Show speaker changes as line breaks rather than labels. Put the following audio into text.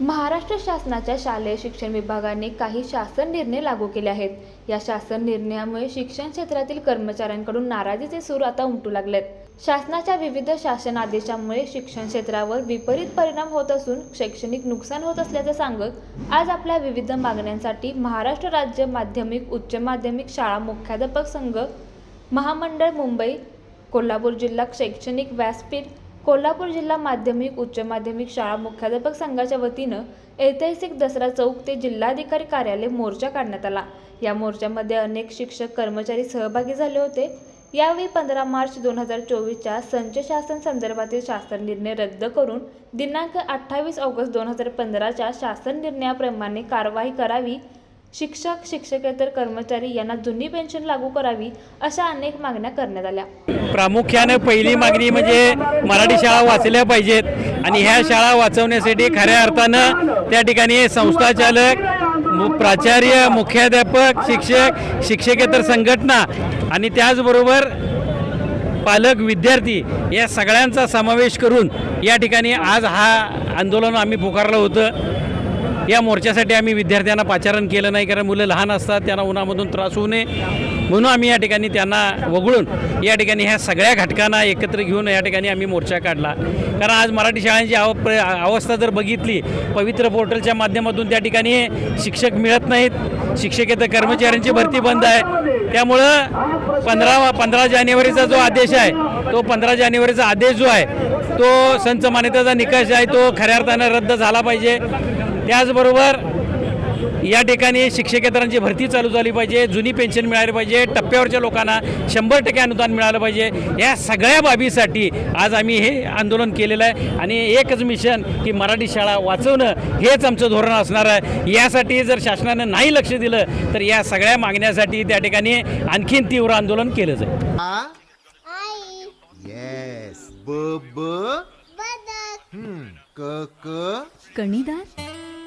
महाराष्ट्र शासनाच्या शालेय शिक्षण विभागाने काही शासन निर्णय लागू केले आहेत. या शासन निर्णयामुळे शिक्षण क्षेत्रातील कर्मचाऱ्यांकडून नाराजीचे सूर आता उमटू लागलेत. शासनाच्या विविध शासन आदेशामुळे शिक्षण क्षेत्रावर विपरीत परिणाम होत असून शैक्षणिक नुकसान होत असल्याचं सांगत आज आपल्या विविध मागण्यांसाठी महाराष्ट्र राज्य माध्यमिक उच्च माध्यमिक शाळा मुख्याध्यापक संघ महामंडळ मुंबई कोल्हापूर जिल्हा शैक्षणिक व्यासपीठ कोल्हापूर जिल्हा माध्यमिक उच्च माध्यमिक शाळा मुख्याध्यापक संघाच्या वतीनं ऐतिहासिक दसरा चौक ते जिल्हाधिकारी कार्यालय मोर्चा काढण्यात आला. या मोर्चामध्ये अनेक शिक्षक कर्मचारी सहभागी झाले होते. यावेळी पंधरा मार्च दोन हजार चोवीसच्या संच शासन संदर्भातील शासन निर्णय रद्द करून दिनांक अठ्ठावीस ऑगस्ट दोन हजार पंधराच्या शासन निर्णयाप्रमाणे कारवाई करावी शिक्षक शिक्षकेतर कर्मचारी यांना जुनी पेन्शन लागू करावी अशा अनेक मागण्या करण्यात आल्या.
प्रामुख्याने पहिली मागणी म्हणजे मराठी शाळा वाचल्या पाहिजेत आणि ह्या शाळा वाचवण्यासाठी खऱ्या अर्थानं त्या ठिकाणी संस्थाचालक मु- प्राचार्य मुख्याध्यापक शिक्षक शिक्षकेतर संघटना आणि त्याचबरोबर पालक विद्यार्थी या सगळ्यांचा समावेश करून या ठिकाणी आज हा आंदोलन आम्ही पुकारलं होतं. या मोर्चासाठी आम्ही विद्यार्थ्यांना पाचारण केलं नाही कारण मुलं लहान असतात त्यांना उन्हामधून त्रास होऊ नये. म्हणून आम्ही या ठिकाणी त्यांना वगळून या ठिकाणी ह्या सगळ्या घटकांना एकत्र घेऊन या ठिकाणी आम्ही मोर्चा काढला. कारण आज मराठी शाळांची अव अवस्था जर बघितली पवित्र पोर्टलच्या माध्यमातून त्या ठिकाणी शिक्षक मिळत नाहीत. शिक्षकेतर कर्मचाऱ्यांची भरती बंद आहे. त्यामुळं पंधरा पंधरा जानेवारीचा जो आदेश आहे तो पंधरा जानेवारीचा आदेश जो आहे तो संच मान्यतेचा निकष आहे तो खऱ्या अर्थानं रद्द झाला पाहिजे. त्याचबरोबर या ठिकाणी शिक्षकेतरांची भरती चालू झाली पाहिजे जुनी पेन्शन मिळाली पाहिजे टप्प्यावरच्या लोकांना शंभर टक्के अनुदान मिळालं पाहिजे. या सगळ्या बाबीसाठी आज आम्ही हे आंदोलन केलेलं आहे आणि एकच मिशन की मराठी शाळा वाचवणं हेच आमचं धोरण असणार आहे. यासाठी जर शासनानं नाही लक्ष दिलं तर या सगळ्या मागण्यासाठी त्या ठिकाणी आणखीन तीव्र आंदोलन केलं जाईल.
आई
येस ब ब.
बदक.
हम्म, क क.
कणीदार?